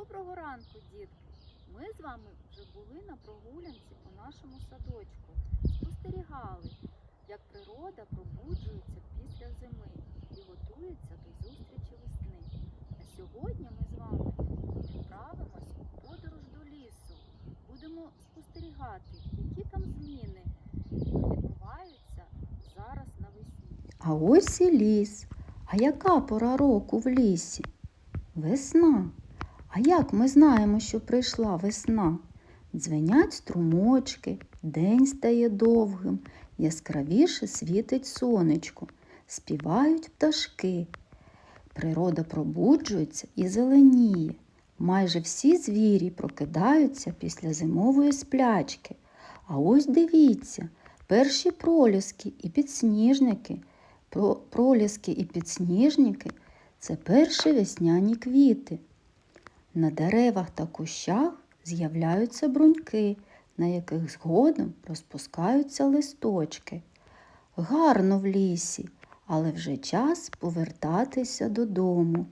Доброго ранку, дітки! Ми з вами вже були на прогулянці по нашому садочку. Спостерігали, як природа пробуджується після зими і готується до зустрічі весни. А сьогодні ми з вами відправимось у подорож до лісу. Будемо спостерігати, які там зміни відбуваються зараз навесні. А ось і ліс. А яка пора року в лісі? Весна. А як ми знаємо, що прийшла весна? Дзвенять струмочки, день стає довгим, яскравіше світить сонечко, співають пташки. Природа пробуджується і зеленіє. Майже всі звірі прокидаються після зимової сплячки. А ось дивіться, перші проліски і підсніжники. Про- Проліски і підсніжники це перші весняні квіти. На деревах та кущах з'являються бруньки, на яких згодом розпускаються листочки. Гарно в лісі, але вже час повертатися додому.